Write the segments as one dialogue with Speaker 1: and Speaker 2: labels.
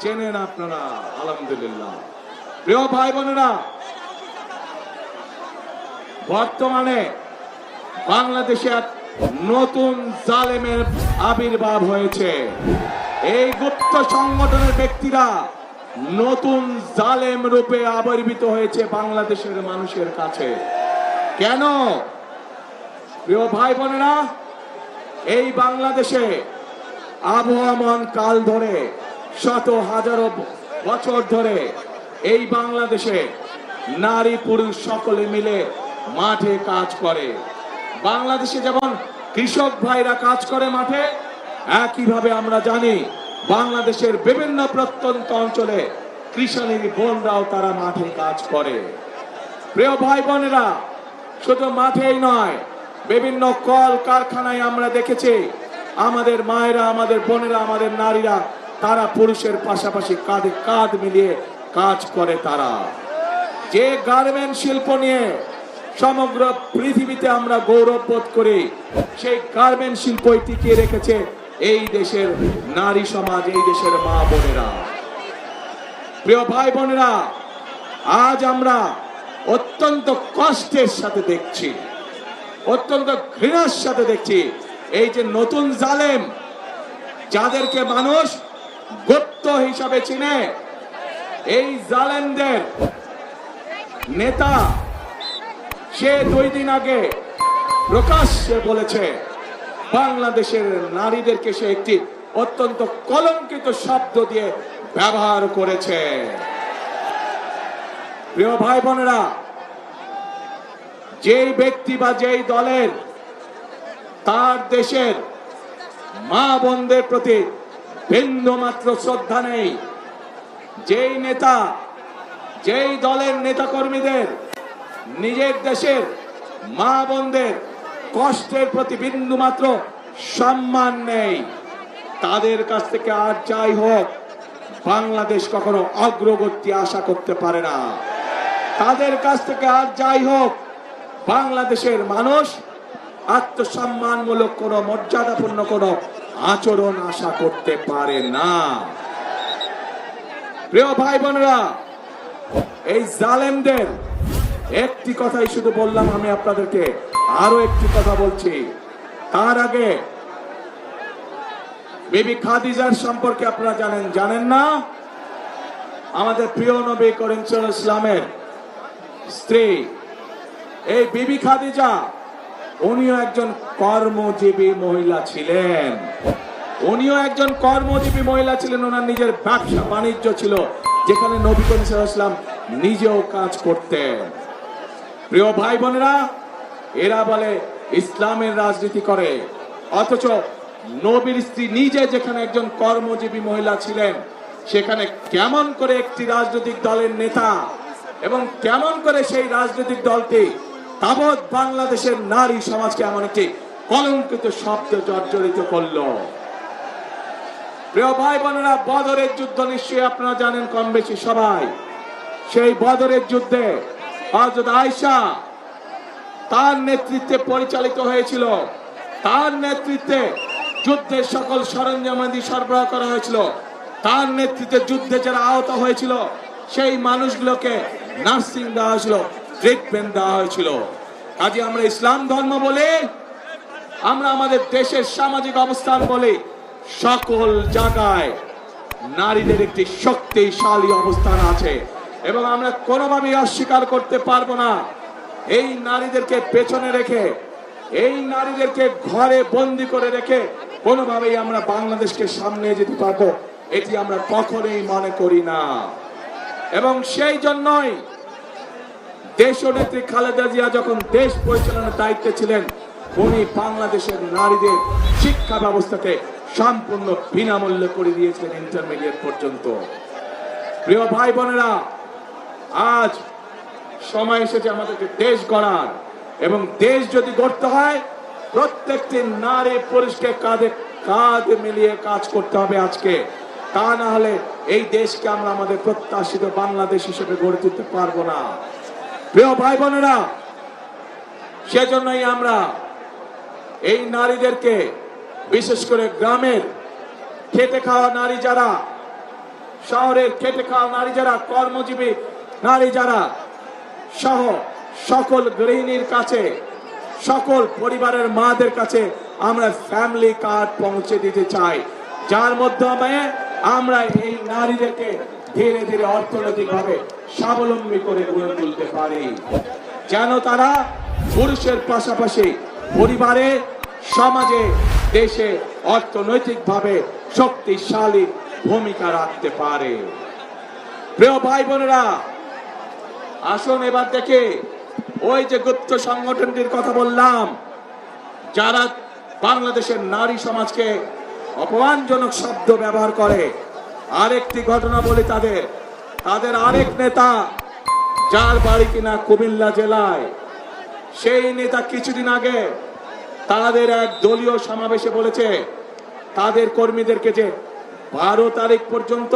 Speaker 1: চেনেন আপনারা, আলহামদুলিল্লাহ। প্রিয় ভাই বোনেরা, বর্তমানে বাংলাদেশে নতুন জালেমের আবির্ভাব হয়েছে। এই গুপ্ত সংগঠনের ব্যক্তিরা নতুন জালেম রূপে আবির্ভূত হয়েছে বাংলাদেশের মানুষের কাছে। কেন? প্রিয় ভাই বোনেরা, এই বাংলাদেশে আবহাওয়ামান কাল ধরে শত হাজারো বছর ধরে এই বাংলাদেশে নারী পুরুষ সকলে মিলে মাঠে কাজ করে। বাংলাদেশে যেমন কৃষক ভাইরা কাজ করে মাঠে, একইভাবে আমরা জানি বাংলাদেশের বিভিন্ন প্রত্যন্ত অঞ্চলে কৃষাণীর বোনরাও তারা মাঠে কাজ করে। প্রিয় ভাই বোনেরা শুধু মাঠেই নয়, বিভিন্ন কল কারখানায় আমরা দেখেছি, আমাদের মায়েরা, আমাদের বোনেরা, আমাদের নারীরা তারা পুরুষের পাশাপাশি কাঁধে কাঁধ মিলিয়ে কাজ করে তারা। যে গার্মেন্ট শিল্প নিয়ে সমগ্র পৃথিবীতে আমরা গৌরব বোধ করি, সেই গার্মেন্ট শিল্পই টিকিয়ে রেখেছে এই দেশের নারী সমাজ, এই দেশের মা বোনেরা। প্রিয় ভাই বোনেরা, আজ আমরা অত্যন্ত কষ্টের সাথে দেখছি, অত্যন্ত ঘৃণার সাথে দেখছি, এই যে নতুন জালেম, যাদেরকে মানুষ গুপ্ত হিসাবে চিনে এই জালেমদের নেতা সে দুই দিন আগে প্রকাশ্যে বলেছে, বাংলাদেশের নারীদেরকে সে একটি অত্যন্ত কলঙ্কিত শব্দ দিয়ে ব্যবহার করেছে। প্রিয় ভাই বোনেরা, যেই ব্যক্তি বা যেই দলের তার দেশের মা বোনদের প্রতি বিন্দু মাত্র শ্রদ্ধা নেই। যেই নেতা, যেই দলের নেতা কর্মীদের নিজের দেশের মা বোনদের কষ্টের প্রতি বিন্দু মাত্র সম্মান নেই। তাদের কাছ থেকে আর যাই হোক, বাংলাদেশ কখনো অগ্রগতি আশা করতে পারে না। তাদের কাছ থেকে আর যাই হোক, বাংলাদেশের মানুষ আত্মসম্মানমূলক কোনো মর্যাদাপূর্ণ কোন আচরণ আশা করতে পারে না। প্রিয় ভাই বোনেরা, এই জালেমদের একটি কথাই শুধু বললাম আমি আপনাদেরকে আরও একটি কথা বলছি। তার আগে বিবি খাদিজার সম্পর্কে আপনারা জানেন জানেন না? আমাদের প্রিয় নবী করিম ইসলামের স্ত্রী, এই বিবি খাদিজা উনিও একজন কর্মজীবী মহিলা ছিলেন। উনিও একজন কর্মজীবী মহিলা ছিলেন, ওনার নিজের ব্যবসা বাণিজ্য ছিল, যেখানে নবী ইসলাম নিজেও কাজ করতেন। প্রিয় ভাই বোনেরা, এরা বলে ইসলামের রাজনীতি করে, অথচ নবীর স্ত্রী নিজে যেখানে একজন কর্মজীবী মহিলা ছিলেন, সেখানে কেমন করে একটি রাজনৈতিক দলের নেতা এবং কেমন করে সেই রাজনৈতিক দলটি তাবৎ বাংলাদেশের নারী সমাজকে এমন একটি কলঙ্কিত শব্দ জর্জরিত করল। প্রিয় ভাই বোনেরা বদরের যুদ্ধ নিশ্চয়ই আপনারা জানেন কম বেশি সবাই। সেই বদরের যুদ্ধে হযরত আয়েশা তার নেতৃত্বে পরিচালিত হয়েছিল। তার নেতৃত্বে যুদ্ধের সকল সরঞ্জামাদি সরবরাহ করা হয়েছিল। তার নেতৃত্বে যুদ্ধে যারা আহত হয়েছিল, সেই মানুষগুলোকে নার্সিং দেওয়া হয়েছিল ট্রিটমেন্ট দেওয়া হয়েছিল। কাজে আমরা ইসলাম ধর্ম বলে, আমরা আমাদের দেশের সামাজিক অবস্থান বলে সকল জায়গায় নারীদের একটি শক্তিশালী অবস্থান আছে এবং আমরা কোনোভাবেই অস্বীকার করতে পারব না। এই নারীদেরকে পেছনে রেখে, এই নারীদেরকে ঘরে বন্দি করে রেখে কোনোভাবেই আমরা বাংলাদেশকে সামনে যেতে পারব, এটি আমরা কখনোই মনে করি না। এবং সেই জন্যই দেশ নেত্রী খালেদা জিয়া যখন দেশ পরিচালনার দায়িত্বে ছিলেন, উনি বাংলাদেশের নারীদের শিক্ষা ব্যবস্থাকে সম্পূর্ণ বিনামূল্যে করে দিয়েছিলেন ইন্টারমিডিয়েট পর্যন্ত। প্রিয় ভাই বোনেরা আজ সময় এসেছে আমাদেরকে দেশ গড়ার। এবং দেশ যদি গড়তে হয়, প্রত্যেকটি নারী পুরুষকে কাঁধে, কাঁধ মিলিয়ে কাজ করতে হবে আজকে। তা না হলে এই দেশকে আমরা আমাদের প্রত্যাশিত বাংলাদেশ হিসেবে গড়ে তুলতে পারব না। প্রিয় ভাই বোনেরা সেজন্যই আমরা এই নারীদেরকে, বিশেষ করে গ্রামের খেটে খাওয়া নারী যারা, শহরের খেটে খাওয়া নারী যারা, কর্মজীবী নারী যারা, সহ সকল গৃহিণীর কাছে, সকল পরিবারের মাদের কাছে আমরা ফ্যামিলি কার্ড পৌঁছে দিতে চাই। যার মাধ্যমে আমরা এই নারীদেরকে ধীরে ধীরে অর্থনৈতিকভাবে স্বাবলম্বী করে গড়ে তুলতে পারে। যেন তারা পুরুষের পাশাপাশি পরিবারে, সমাজে, দেশে অর্থনৈতিকভাবে শক্তিশালী ভূমিকা রাখতে পারে। প্রিয় ভাই বোনেরা আসুন এবার দেখে ওই যে গুপ্ত সংগঠনটির কথা বললাম, যারা বাংলাদেশের নারী সমাজকে অপমানজনক শব্দ ব্যবহার করে। আরেকটি ঘটনা বলি তাদের। তাদের আরেক নেতা, যার বাড়ি কিনা কুমিল্লা জেলায়, সেই নেতা কিছুদিন আগে তাদের এক দলীয় সমাবেশে বলেছে, তাদের কর্মীদেরকে যে বারো তারিখ পর্যন্ত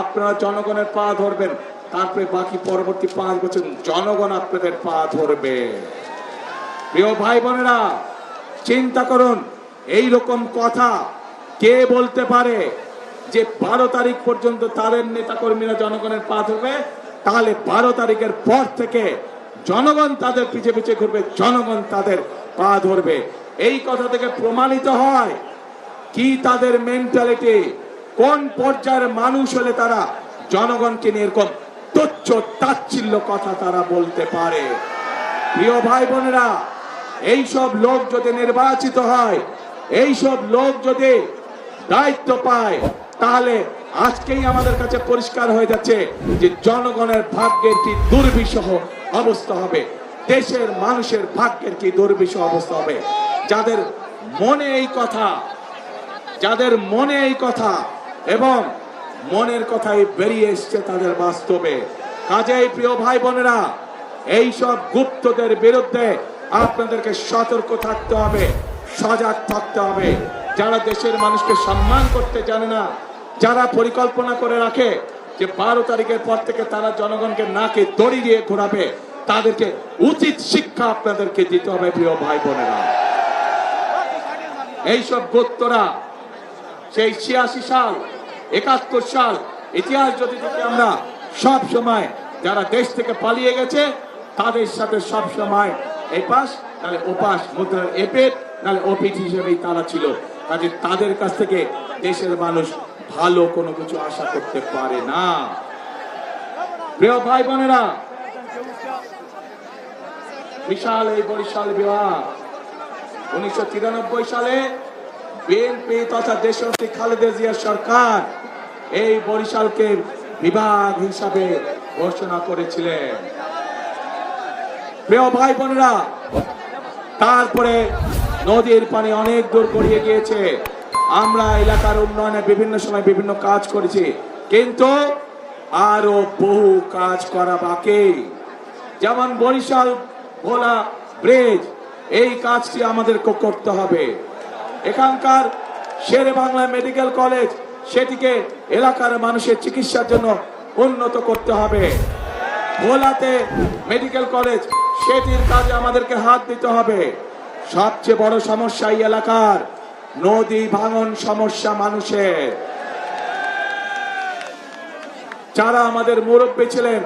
Speaker 1: আপনারা জনগণের পা ধরবেন, তারপরে বাকি পরবর্তী পাঁচ বছর জনগণ আপনাদের পা ধরবে। প্রিয় ভাই বোনেরা, চিন্তা করুন এই রকম কথা কে বলতে পারে? যে বারো তারিখ পর্যন্ত তাদের নেতা কর্মীরা জনগণের পা ধরবে, তাহলে বারো তারিখের পর থেকে জনগণ তাদের পিছে পিছে ঘুরবে, জনগণ তাদের পা ধরবে। এই কথা থেকে প্রমাণিত হয় কি তাদের মেন্টালিটি কোন পর্যায়ের মানুষ হলে তারা জনগণকে নিয়ে এরকম তুচ্ছ, তাচ্ছিল্য কথা তারা বলতে পারে। প্রিয় ভাই বোনেরা, এইসব লোক যদি নির্বাচিত হয়, এইসব লোক যদি দায়িত্ব পায় তাহলে আজকেই আমাদের কাছে পরিষ্কার হয়ে যাচ্ছে যে জনগণের ভাগ্যের কি দুর্বিষহ অবস্থা হবে, দেশের মানুষের ভাগ্যের কি দুর্বিষহ অবস্থা হবে। যাদের মনে এই কথা, যাদের মনে এই কথা এবং মনের কথাই বেরিয়ে এসছে তাদের বাস্তবে। কাজেই প্রিয় ভাই বোনেরা, এই সব গুপ্তদের বিরুদ্ধে আপনাদেরকে সতর্ক থাকতে হবে, সজাগ থাকতে হবে। যারা দেশের মানুষকে সম্মান করতে জানে না যারা পরিকল্পনা করে রাখে যে বারো তারিখের পর থেকে তারা জনগণকে নাকে দড়ি দিয়ে ঘোরাবে, তাদেরকে উচিত শিক্ষা আপনাদেরকে দিতে হবে, প্রিয় ভাই বোনেরা। এইসব গুপ্তরা সেই ছিয়াশি সাল, একাত্তর সাল, ইতিহাস যদি দেখি আমরা, সব সময় যারা দেশ থেকে পালিয়ে গেছে, তাদের সাথে সব সময় এই পাশ নাহলে ওপাশ, মুদ্রার এপেট নাহলে ওপিট হিসেবেই তারা ছিল। কাজে তাদের কাছ থেকে দেশের মানুষ ভালো কোনো কিছু আশা করতে পারে না। প্রিয় ভাই বোনেরা, বিশাল এই বরিশাল বিভাগ, উনিশশো তিরানব্বই সালে বিএনপি তথা দেশনেত্রী খালেদা জিয়ার সরকার এই বরিশালকে বিভাগ হিসাবে ঘোষণা করেছিলেন। প্রিয় ভাই বোনেরা, তারপরে নদীর পানি অনেক দূর গড়িয়ে গিয়েছে। আমরা এলাকার উন্নয়নে বিভিন্ন সময় বিভিন্ন কাজ করেছি। কিন্তু আরও বহু কাজ করা বাকি। যেমন বরিশাল ভোলা ব্রিজ, এই কাজটি আমাদের করতে হবে। এখানকার শেরে বাংলা মেডিকেল কলেজ, সেটিকে এলাকার মানুষের চিকিৎসার জন্য উন্নত করতে হবে। ভোলাতে মেডিকেল কলেজ, সেটির কাজে আমাদেরকে হাত দিতে হবে। সবচেয়ে বড় সমস্যা এই এলাকার, নদী ভাঙন সমস্যা মানুষের। যারা আমাদের মুরব্বী ছিলেন,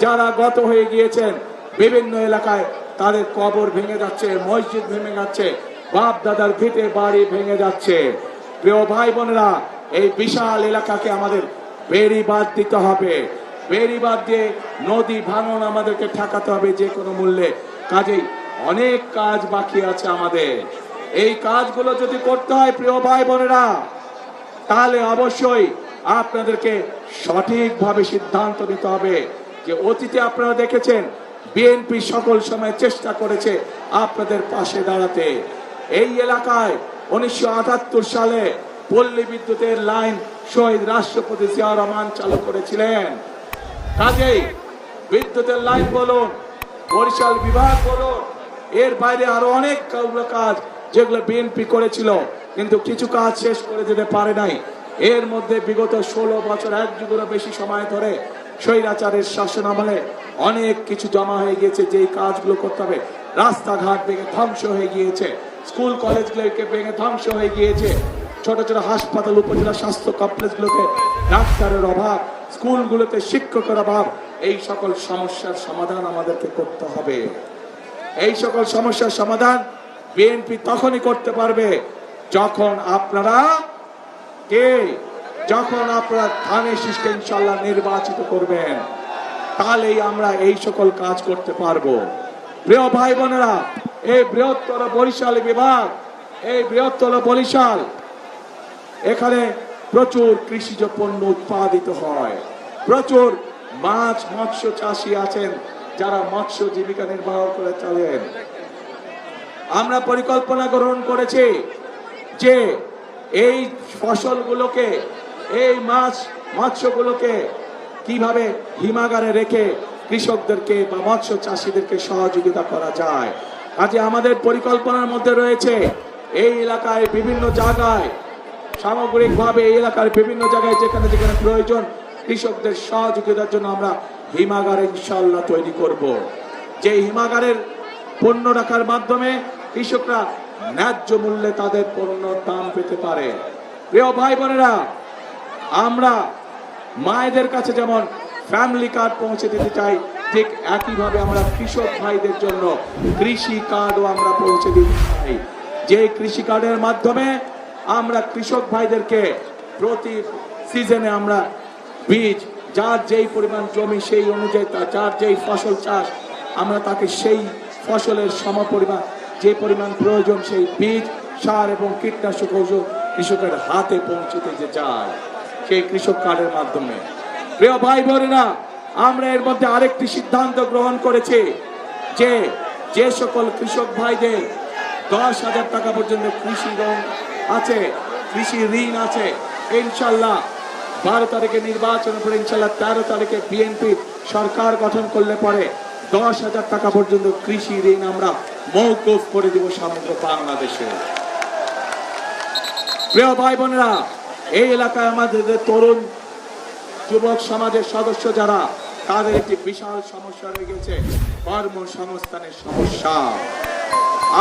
Speaker 1: যারা গত হয়ে গিয়েছেন, বিভিন্ন এলাকায় তাদের কবর ভেঙে যাচ্ছে, মসজিদ ভেঙে যাচ্ছে বাপ দাদার ভিটে বাড়ি ভেঙে যাচ্ছে। প্রিয় ভাই বোনেরা এই বিশাল এলাকাকে আমাদের বেড়ি বাদ দিতে হবে। বেড়ি বাদ দিয়ে নদী ভাঙন আমাদেরকে ঠেকাতে হবে যে কোনো মূল্যে। কাজেই অনেক কাজ বাকি আছে আমাদের। এই কাজগুলো যদি করতে হয়, প্রিয় ভাই বোনেরা, তাহলে অবশ্যই আপনাদেরকে সঠিকভাবে সিদ্ধান্ত নিতে হবে যে অতীতে আপনারা দেখেছেন, বিএনপি সকল সময় চেষ্টা করেছে আপনাদের পাশে দাঁড়াতে। এই এলাকায় উনিশশো আটাত্তর সালে পল্লী বিদ্যুতের লাইন শহীদ রাষ্ট্রপতি জিয়া রহমান চালু করেছিলেন। কাজেই বিদ্যুতের লাইন বলুন, বরিশাল বিভাগ বলুন এর বাইরে আরও অনেক কাজ- যেগুলো বিএনপি করেছিল, কিন্তু কিছু কাজ শেষ করে যেতে পারে নাই। এর মধ্যে বিগত ষোলো বছর এক যুগেরও বেশি সময় ধরে স্বৈরাচারের শাসন আমলে অনেক কিছু জমা হয়ে গিয়েছে, যেই কাজগুলো করতে হবে। রাস্তাঘাট ভেঙে ধ্বংস হয়ে গিয়েছে, স্কুল কলেজগুলোকে ভেঙে ধ্বংস হয়ে গিয়েছে, ছোট ছোট হাসপাতাল, উপজেলা স্বাস্থ্য কমপ্লেক্সগুলোতে ডাক্তারের অভাব, স্কুলগুলোতে শিক্ষকের অভাব, এই সকল সমস্যার সমাধান আমাদেরকে করতে হবে। এই সকল সমস্যার সমাধান বিএনপি তখনই করতে পারবে যখন আপনারা কে? যখন আপনারা ধানের শীষকে ইনশাল্লাহ নির্বাচিত করবেন, তাহলেই আমরা এই সকল কাজ করতে পারব। প্রিয় ভাই বোনেরা, এই বৃহত্তর বরিশাল বিভাগ, এই বৃহত্তর বরিশাল, এখানে প্রচুর কৃষিজ পণ্য উৎপাদিত হয়। প্রচুর মাছ, মৎস্য চাষি আছেন। যারা মৎস্য জীবিকা নির্বাহ করে চলেন। আমরা পরিকল্পনা গ্রহণ করেছি যে এই ফসলগুলোকে, এই মাছ, মৎস্যগুলোকে কীভাবে হিমাগারে রেখে কৃষকদেরকে বা মৎস্য চাষীদেরকে সহযোগিতা করা যায়। কাজে আমাদের পরিকল্পনার মধ্যে রয়েছে এই এলাকায় বিভিন্ন জায়গায়, সামগ্রিকভাবে এই এলাকার বিভিন্ন জায়গায় যেখানে যেখানে প্রয়োজন কৃষকদের সহযোগিতার জন্য আমরা হিমাগার ইনশাল্লাহ তৈরি করব। যে হিমাগারের পণ্য রাখার মাধ্যমে কৃষকরা ন্যায্য মূল্যে তাদের পণ্য দাম পেতে পারে প্রিয় ভাই বোনেরা, আমরা মায়েদের কাছে যেমন ফ্যামিলি কার্ড পৌঁছে দিতে চাই, ঠিক একইভাবে আমরা কৃষক ভাইদের জন্য কৃষি কার্ডও আমরা পৌঁছে দিতে চাই যে কৃষি কার্ডের মাধ্যমে আমরা কৃষক ভাইদেরকে প্রতি সিজনে আমরা বীজ যার যেই পরিমাণ জমি সেই অনুযায়ী তা- যার যেই ফসল চাষ, আমরা তাকে সেই ফসলের সম পরিমাণ যে পরিমাণ প্রয়োজন সেই বীজ, সার এবং কীটনাশক ঔষধ কৃষকের হাতে পৌঁছে দিতে চায় সেই কৃষক কার্ডের মাধ্যমে। প্রিয় ভাই বোনেরা, আমরা এর মধ্যে আরেকটি সিদ্ধান্ত গ্রহণ করেছি যে যে সকল কৃষক ভাইদের দশ হাজার টাকা পর্যন্ত কৃষি লোন আছে, কৃষি ঋণ আছে, ইনশাল্লাহ বারো তারিখে নির্বাচন পরে ইনশাল্লাহ তেরো তারিখে বিএনপি সরকার গঠন করলে পরে দশ হাজার টাকা পর্যন্ত কৃষি ঋণ আমরা মৌকুফ করে দিব সমগ্র বাংলাদেশে। প্রিয় ভাই বোনেরা, এই এলাকায় আমাদের তরুণ যুবক সমাজের সদস্য যারা, তাদের একটি বিশাল সমস্যা রয়ে গেছে, কর্মসংস্থানের সমস্যা।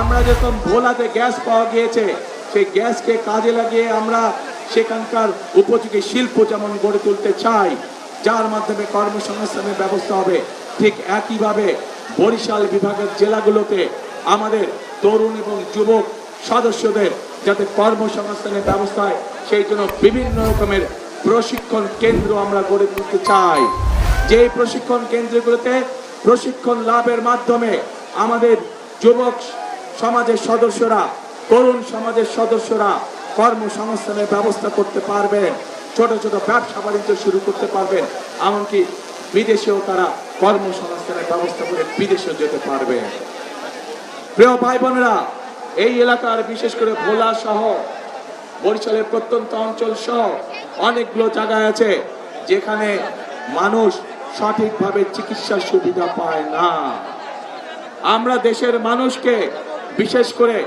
Speaker 1: আমরা যখন ভোলাতে গ্যাস পাওয়া গিয়েছে, সেই গ্যাসকে কাজে লাগিয়ে আমরা সেখানকার উপযোগী শিল্প যেমন গড়ে তুলতে চাই, যার মাধ্যমে কর্মসংস্থানের ব্যবস্থা হবে, ঠিক একইভাবে বরিশাল বিভাগের জেলাগুলোতে আমাদের তরুণ এবং যুবক সদস্যদের যাতে কর্মসংস্থানের ব্যবস্থা হয় সেই জন্য বিভিন্ন রকমের প্রশিক্ষণ কেন্দ্র আমরা গড়ে তুলতে চাই। যে প্রশিক্ষণ কেন্দ্রগুলোতে প্রশিক্ষণ লাভের মাধ্যমে আমাদের যুবক সমাজের সদস্যরা, তরুণ সমাজের সদস্যরা কর্মসংস্থানের ব্যবস্থা করতে পারবেন, ছোট ছোট ব্যবসা বাণিজ্য শুরু করতে পারবেন, এমনকি বিদেশেও তারা কর্মসংস্থানের ব্যবস্থা করে বিদেশেও যেতে পারবে। প্রিয় ভাই বোনেরা, এই এলাকার বিশেষ করে ভোলা সহ বরিশালের প্রত্যন্ত অঞ্চল সহ অনেকগুলো জায়গায় আছে যেখানে মানুষ সঠিকভাবে চিকিৎসার সুবিধা পায় না। আমরা দেশের মানুষকে, বিশেষ করে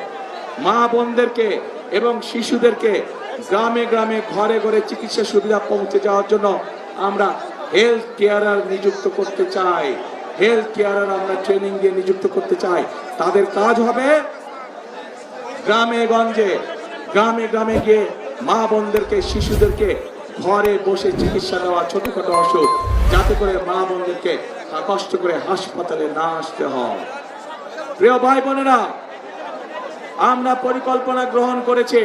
Speaker 1: মা বোনদেরকে এবং শিশুদেরকে গ্রামে গ্রামে ঘরে ঘরে চিকিৎসা সুবিধা পৌঁছে যাওয়ার জন্য আমরা হেলথ কেয়ারার নিযুক্ত করতে চাই। হেলথ কেয়ারার আমরা ট্রেনিং দিয়ে নিযুক্ত করতে চাই। তাদের কাজ হবে গ্রামে গঞ্জে, গ্রামে গ্রামে গিয়ে মা বোনদেরকে, শিশুদেরকে ঘরে বসে চিকিৎসা দেওয়া ছোটখাটো অসুখ, যাতে করে মা বোনদেরকে কষ্ট করে হাসপাতালে না আসতে হয়। প্রিয় ভাই বোনেরা আমরা পরিকল্পনা গ্রহণ করেছি।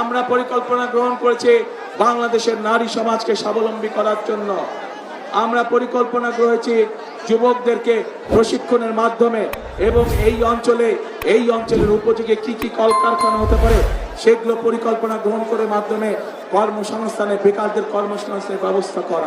Speaker 1: আমরা পরিকল্পনা গ্রহণ করেছি বাংলাদেশের নারী সমাজকে স্বাবলম্বী করার জন্য। আমরা পরিকল্পনা করেছি যুবকদেরকে প্রশিক্ষণের মাধ্যমে এবং এই অঞ্চলে, এই অঞ্চলের উপযোগী কি কি কলকারখানা হতে পারে সেগুলো পরিকল্পনা গ্রহণ করে মাধ্যমে কর্মসংস্থানে বেকারদের কর্মসংস্থানের ব্যবস্থা করা।